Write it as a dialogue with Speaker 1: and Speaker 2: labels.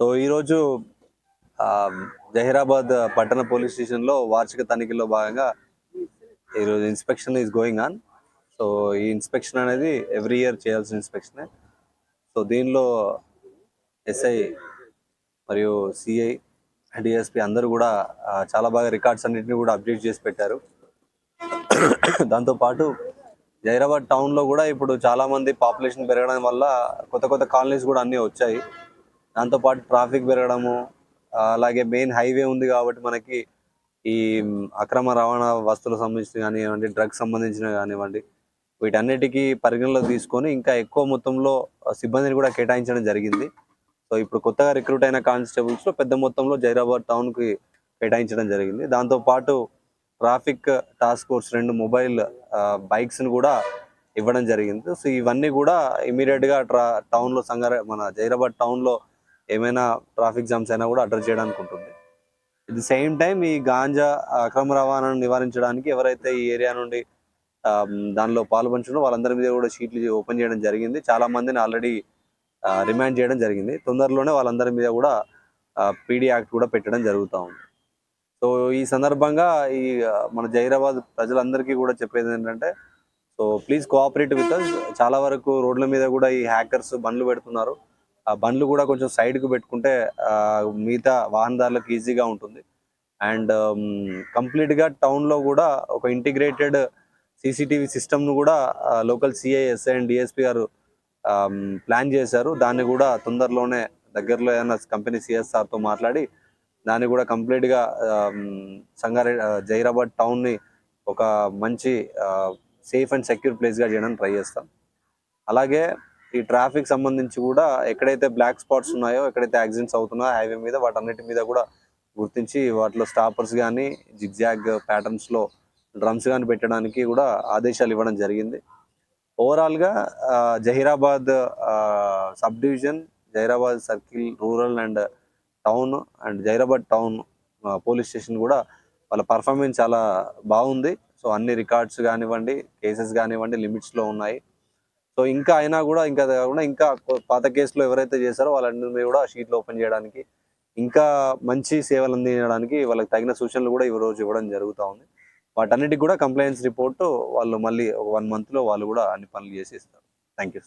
Speaker 1: So ఈరోజు జహీరాబాద్ పట్టణ police స్టేషన్లో వార్షిక తనిఖీలో భాగంగా ఈరోజు inspection is going on so ఈ ఇన్స్పెక్షన్ అనేది ఎవ్రీ ఇయర్ చేయాల్సిన ఇన్స్పెక్షనే. సో దీనిలో ఎస్ఐ మరియు సిఐ డిఎస్పి అందరూ కూడా చాలా బాగా రికార్డ్స్ అన్నింటినీ కూడా అప్డేట్ చేసి పెట్టారు. దాంతోపాటు జైరాబాద్ టౌన్లో కూడా ఇప్పుడు చాలా మంది పాపులేషన్ పెరగడం వల్ల కొత్త కొత్త కాలనీస్ కూడా అన్నీ వచ్చాయి. దాంతోపాటు ట్రాఫిక్ పెరగడము అలాగే మెయిన్ హైవే ఉంది కాబట్టి మనకి ఈ అక్రమ రవాణా వస్తువులకు సంబంధించిన కానివ్వండి డ్రగ్స్ సంబంధించిన కానివ్వండి వీటన్నిటికీ పరిగణలో తీసుకొని ఇంకా ఎక్కువ మొత్తంలో సిబ్బందిని కూడా కేటాయించడం జరిగింది. సో ఇప్పుడు కొత్తగా రిక్రూట్ అయిన కానిస్టేబుల్స్లో పెద్ద మొత్తంలో జైరాబాద్ టౌన్కి కేటాయించడం జరిగింది. దాంతో పాటు ట్రాఫిక్ టాస్క్ ఫోర్స్ రెండు మొబైల్ బైక్స్ని కూడా ఇవ్వడం జరిగింది. సో ఇవన్నీ కూడా ఇమీడియట్గా ట్రా టౌన్లో సంగారె మన జైరాబాద్ టౌన్లో ఏమైనా ట్రాఫిక్ జామ్స్ అయినా కూడా అడ్రస్ చేయడానికి ఉంటుంది. ది సేమ్ టైం ఈ గాంజా అక్రమ రవాణాను నివారించడానికి ఎవరైతే ఈ ఏరియా నుండి దానిలో పాల్పంచున్నారో వాళ్ళందరి మీద కూడా షీట్లు ఓపెన్ చేయడం జరిగింది. చాలా మందిని ఆల్రెడీ రిమాండ్ చేయడం జరిగింది. తొందరలోనే వాళ్ళందరి మీద కూడా పీడీ యాక్ట్ కూడా పెట్టడం జరుగుతూ ఉంది. సో ఈ సందర్భంగా ఈ మన జైరాబాద్ ప్రజలందరికీ కూడా చెప్పేది ఏంటంటే so please cooperate with us చాలా వరకు రోడ్ల మీద కూడా ఈ హ్యాకర్స్ బండ్లు పెడుతున్నారు. ఆ బండ్లు కూడా కొంచెం సైడ్కు పెట్టుకుంటే మిగతా వాహనదారులకు ఈజీగా ఉంటుంది. అండ్ కంప్లీట్గా టౌన్లో కూడా ఒక ఇంటిగ్రేటెడ్ సీసీటీవీ సిస్టమ్ను కూడా లోకల్ సిఐఎస్ అండ్ డిఎస్పీ గారు ప్లాన్ చేశారు. దాన్ని కూడా తొందరలోనే దగ్గరలో ఏదైనా కంపెనీ సిఎస్ఆర్తో మాట్లాడి దాన్ని కూడా కంప్లీట్గా సంగారెడ్డి జైరాబాద్ టౌన్ని ఒక మంచి సేఫ్ అండ్ సెక్యూర్ ప్లేస్గా చేయడానికి ట్రై చేస్తాం. అలాగే ఈ ట్రాఫిక్ సంబంధించి కూడా ఎక్కడైతే బ్లాక్ స్పాట్స్ ఉన్నాయో ఎక్కడైతే యాక్సిడెంట్స్ అవుతున్నాయో హైవే మీద వాటన్నిటి మీద కూడా గుర్తించి వాటిలో స్టాపర్స్ కానీ జిగ్జాగ్ ప్యాటర్న్స్లో డ్రమ్స్ కానీ పెట్టడానికి కూడా ఆదేశాలు ఇవ్వడం జరిగింది. ఓవరాల్గా Zaheerabad sub division Zaheerabad circle rural and town and Zaheerabad town police station కూడా వాళ్ళ పర్ఫార్మెన్స్ చాలా బాగుంది. సో అన్ని రికార్డ్స్ కానివ్వండి కేసెస్ కానివ్వండి లిమిట్స్లో ఉన్నాయి. సో ఇంకా అయినా కూడా ఇంకా కాకుండా ఇంకా పాత కేసులో ఎవరైతే చేశారో వాళ్ళందరి కూడా షీట్లు ఓపెన్ చేయడానికి ఇంకా మంచి సేవలు అందించడానికి వాళ్ళకి తగిన సూచనలు కూడా ఈ రోజు ఇవ్వడం జరుగుతూ ఉంది. వాటన్నిటికి కూడా కంప్లైంట్స్ రిపోర్ట్ వాళ్ళు మళ్ళీ ఒక వన్ మంత్లో వాళ్ళు కూడా అన్ని పనులు చేసేస్తారు. Thank you